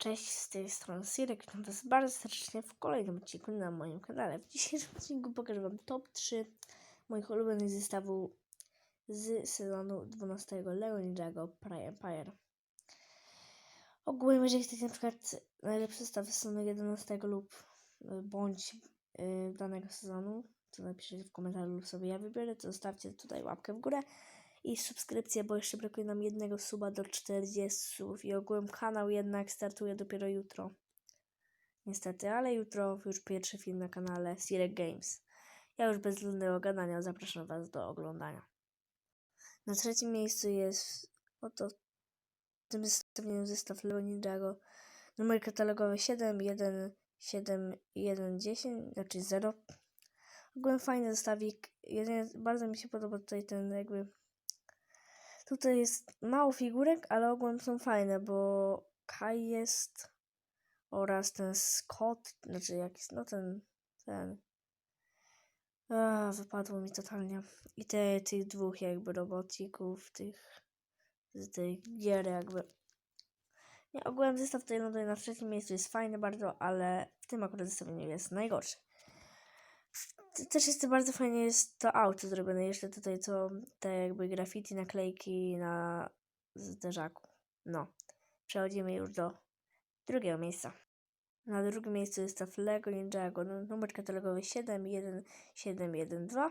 Cześć, z tej strony Sirek, witam Was bardzo serdecznie w kolejnym odcinku na moim kanale. W dzisiejszym odcinku pokażę Wam top 3 moich ulubionych zestawów z sezonu 12 LEGO Ninjago Prime Empire. Ogólnie, jeżeli chcecie na przykład najlepsze zestawy z sezonu 11 lub y, bądź y, danego sezonu, to napiszcie w komentarzu lub sobie ja wybiorę, to zostawcie tutaj łapkę w górę i subskrypcję, bo jeszcze brakuje nam jednego suba do 40 subów i ogółem kanał jednak startuje dopiero jutro. Niestety, ale jutro już pierwszy film na kanale Sirek Games. Ja już bez zbędnego gadania zapraszam Was do oglądania. Na trzecim miejscu jest oto w tym zestawieniu zestaw Leo Ninjago numer katalogowy 7, 1, 7, 1, 10, znaczy 0. Ogółem fajny zestawik. Jedynie bardzo mi się podoba tutaj ten jakby Tutaj jest mało figurek, ale ogółem są fajne, bo Kai jest oraz ten Scott, znaczy jakiś, no ten, ten. A, wypadło mi totalnie. I te, tych dwóch jakby robocików, tych z tej gier jakby. Nie, ogółem zestaw tej ląduje na trzecim miejscu jest fajny bardzo, ale w tym akurat zestawieniu jest najgorszy. Też jest to bardzo fajnie jest to auto zrobione. Jeszcze tutaj co te jakby graffiti, naklejki na zderzaku. No. Przechodzimy już do drugiego miejsca. Na drugim miejscu jest to Lego Ninjago, numer katalogowy 71712.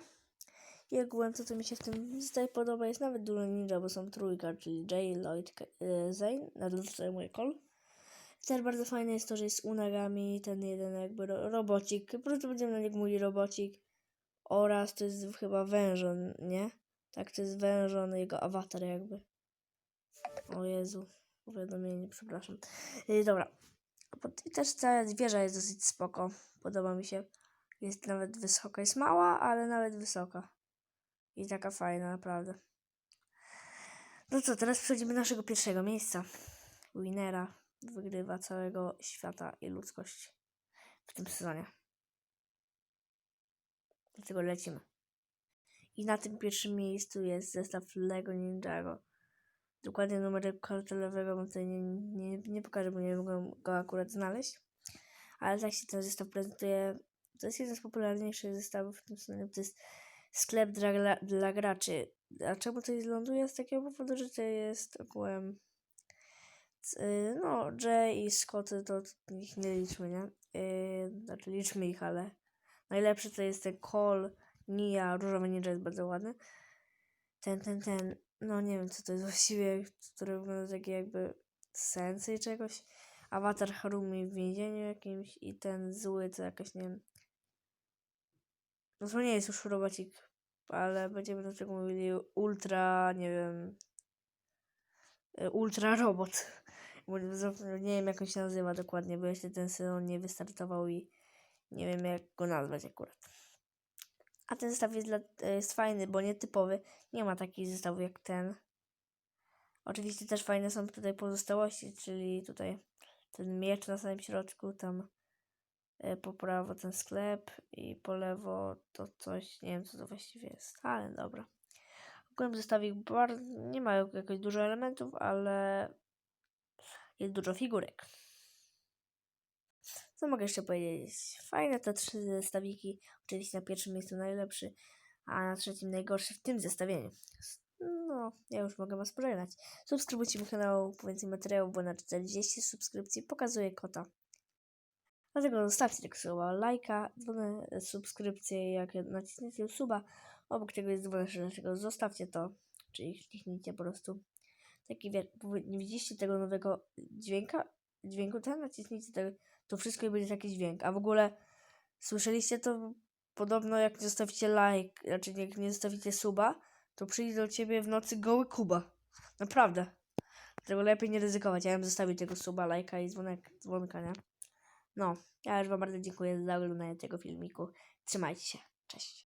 I ogółem to, co mi się w tym tutaj podoba, jest nawet dużo ninja, bo są trójka, czyli Jay, Lloyd, e, Zane, na mój kol. Też bardzo fajne jest to, że jest unagami ten jeden jakby ro robocik. Po prostu będziemy na niego mówili robocik. Oraz to jest chyba wężon, nie? Tak, to jest wężon, jego awatar jakby. O Jezu, powiadomienie, przepraszam. Yy, dobra. I też ta zwierza jest dosyć spoko. Podoba mi się. Jest nawet wysoka. Jest mała, ale nawet wysoka. I taka fajna, naprawdę. No co, teraz przechodzimy do naszego pierwszego miejsca. Winera wygrywa całego świata i ludzkość w tym sezonie. Dlatego lecimy. I na tym pierwszym miejscu jest zestaw Lego Ninjago. Dokładnie numer kartelowego wam tutaj nie, nie, nie pokażę, bo nie mogę go akurat znaleźć. Ale tak się ten zestaw prezentuje. To jest jeden z popularniejszych zestawów w tym sezonie. To jest sklep dla, dla graczy. A czemu to jest ląduje? Z takiego powodu, że to jest ogółem no, Jay i Scotty to ich nie liczmy, nie? Yy, znaczy liczmy ich, ale najlepszy to jest ten Cole, Nia, Różowy Ninja jest bardzo ładny. Ten, ten, ten, no nie wiem co to jest właściwie, który wygląda taki jakby sensy czegoś. Awatar Harumi w więzieniu jakimś i ten zły to jakaś, nie wiem. No to nie jest już robocik, ale będziemy do tego mówili ultra, nie wiem, y, ultra robot nie wiem jak on się nazywa dokładnie, bo jeszcze ten sezon nie wystartował i nie wiem jak go nazwać akurat. A ten zestaw jest, dla, jest fajny, bo nietypowy. Nie ma takich zestawów jak ten. Oczywiście też fajne są tutaj pozostałości, czyli tutaj ten miecz na samym środku, tam e, po prawo ten sklep i po lewo to coś, nie wiem co to właściwie jest, ale dobra. Ogólnie zestawik bardzo, nie ma jakoś dużo elementów, ale jest dużo figurek. Co mogę jeszcze powiedzieć? Fajne te trzy zestawiki. Oczywiście na pierwszym miejscu najlepszy, a na trzecim najgorszy w tym zestawieniu. No, ja już mogę Was pożegnać. Subskrybujcie mój kanał po więcej materiałów, bo na 40 subskrypcji pokazuję kota. Dlatego zostawcie tego suba, lajka, dzwonę, subskrypcję, jak naciśniecie suba. Obok tego jest dzwonek, dlatego zostawcie to, czyli kliknijcie po prostu taki nie widzieliście tego nowego dźwięka, dźwięku ten, naciśnijcie tego, to wszystko i będzie taki dźwięk. A w ogóle słyszeliście to podobno jak nie zostawicie like, znaczy jak nie zostawicie suba, to przyjdzie do ciebie w nocy goły Kuba. Naprawdę. Dlatego lepiej nie ryzykować. Ja bym zostawił tego suba, lajka i dzwonek, dzwonka, nie? No, ja już wam bardzo dziękuję za oglądanie tego filmiku. Trzymajcie się. Cześć.